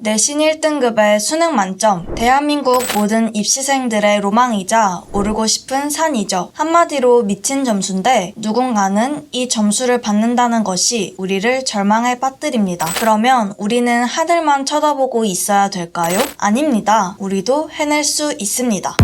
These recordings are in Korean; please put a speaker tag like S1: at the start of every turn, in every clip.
S1: 내신 1등급의 수능 만점, 대한민국 모든 입시생들의 로망이자 오르고 싶은 산이죠. 한마디로 미친 점수인데 누군가는 이 점수를 받는다는 것이 우리를 절망에 빠뜨립니다. 그러면 우리는 하늘만 쳐다보고 있어야 될까요? 아닙니다. 우리도 해낼 수 있습니다.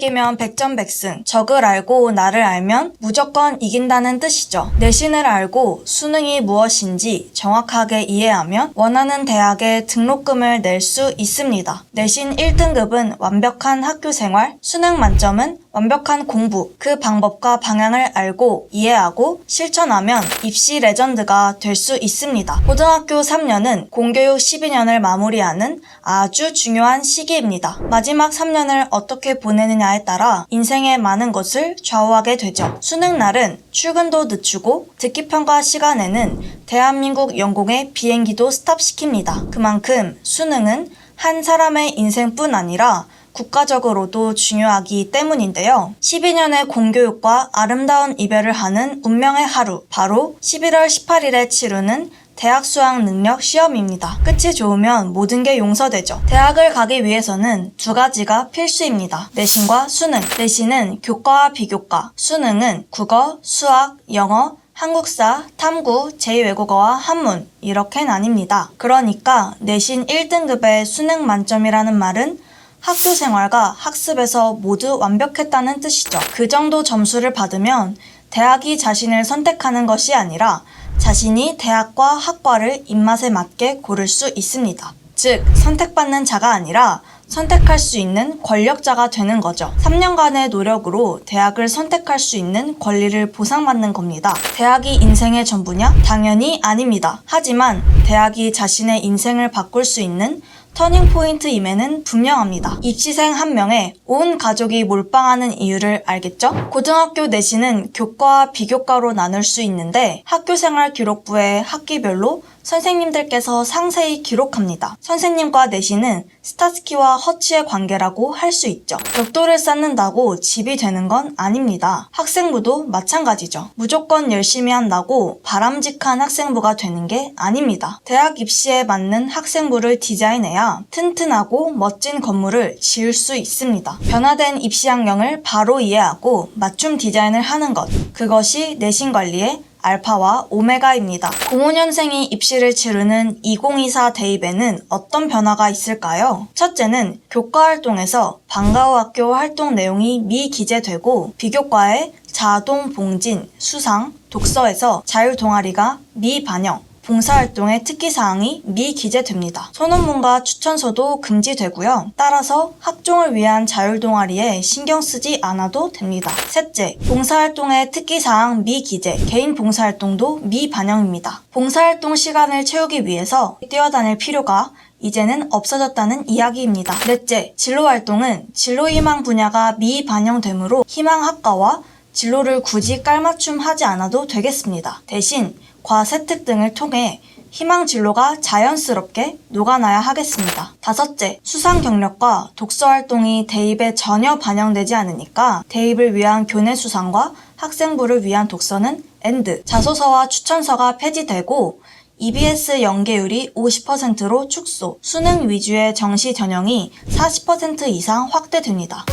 S1: 지피지기면 백전백승. 적을 알고 나를 알면 무조건 이긴다는 뜻이죠. 내신을 알고 수능이 무엇인지 정확하게 이해하면 원하는 대학에 등록금을 낼 수 있습니다. 내신 1등급은 완벽한 학교 생활, 수능 만점은 완벽한 공부, 그 방법과 방향을 알고 이해하고 실천하면 입시 레전드가 될 수 있습니다. 고등학교 3년은 공교육 12년을 마무리하는 아주 중요한 시기입니다. 마지막 3년을 어떻게 보내느냐에 따라 인생의 많은 것을 좌우하게 되죠. 수능 날은 출근도 늦추고 듣기평가 시간에는 대한민국 영공의 비행기도 스탑시킵니다. 그만큼 수능은 한 사람의 인생뿐 아니라 국가적으로도 중요하기 때문인데요. 12년의 공교육과 아름다운 이별을 하는 운명의 하루, 바로 11월 18일에 치르는 대학 수학 능력 시험입니다. 끝이 좋으면 모든 게 용서되죠. 대학을 가기 위해서는 두 가지가 필수입니다. 내신과 수능. 내신은 교과와 비교과, 수능은 국어, 수학, 영어, 한국사, 탐구, 제2외국어와 한문 이렇게 나뉩니다. 그러니까 내신 1등급의 수능 만점이라는 말은 학교 생활과 학습에서 모두 완벽했다는 뜻이죠. 그 정도 점수를 받으면 대학이 자신을 선택하는 것이 아니라 자신이 대학과 학과를 입맛에 맞게 고를 수 있습니다. 즉, 선택받는 자가 아니라 선택할 수 있는 권력자가 되는 거죠. 3년간의 노력으로 대학을 선택할 수 있는 권리를 보상받는 겁니다. 대학이 인생의 전부냐? 당연히 아닙니다. 하지만 대학이 자신의 인생을 바꿀 수 있는 터닝 포인트임에는 분명합니다. 입시생 한 명에 온 가족이 몰빵하는 이유를 알겠죠? 고등학교 내신은 교과와 비교과로 나눌 수 있는데 학교 생활 기록부에 학기별로 선생님들께서 상세히 기록합니다. 선생님과 내신은 스타스키와 허치의 관계라고 할 수 있죠. 벽돌을 쌓는다고 집이 되는 건 아닙니다. 학생부도 마찬가지죠. 무조건 열심히 한다고 바람직한 학생부가 되는 게 아닙니다. 대학 입시에 맞는 학생부를 디자인해야 튼튼하고 멋진 건물을 지을 수 있습니다. 변화된 입시 환경을 바로 이해하고 맞춤 디자인을 하는 것. 그것이 내신 관리의 알파와 오메가입니다. 05년생이 입시를 치르는 2024 대입에는 어떤 변화가 있을까요? 첫째는 교과 활동에서 방과후 학교 활동 내용이 미기재되고 비교과의 자동 봉진, 수상, 독서에서 자율 동아리가 미반영, 봉사활동의 특기사항이 미기재됩니다. 소논문과 추천서도 금지되고요. 따라서 학종을 위한 자율동아리에 신경 쓰지 않아도 됩니다. 셋째, 봉사활동의 특기사항 미기재, 개인 봉사활동도 미반영입니다. 봉사활동 시간을 채우기 위해서 뛰어다닐 필요가 이제는 없어졌다는 이야기입니다. 넷째, 진로활동은 진로희망 분야가 미반영되므로 희망학과와 진로를 굳이 깔맞춤 하지 않아도 되겠습니다. 대신 과세특 등을 통해 희망 진로가 자연스럽게 녹아나야 하겠습니다. 다섯째, 수상 경력과 독서 활동이 대입에 전혀 반영되지 않으니까 대입을 위한 교내 수상과 학생부를 위한 독서는 엔드, 자소서와 추천서가 폐지되고 EBS 연계율이 50%로 축소, 수능 위주의 정시 전형이 40% 이상 확대됩니다.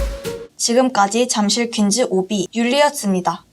S1: 지금까지 잠실 퀸즈 오비 윤리였습니다.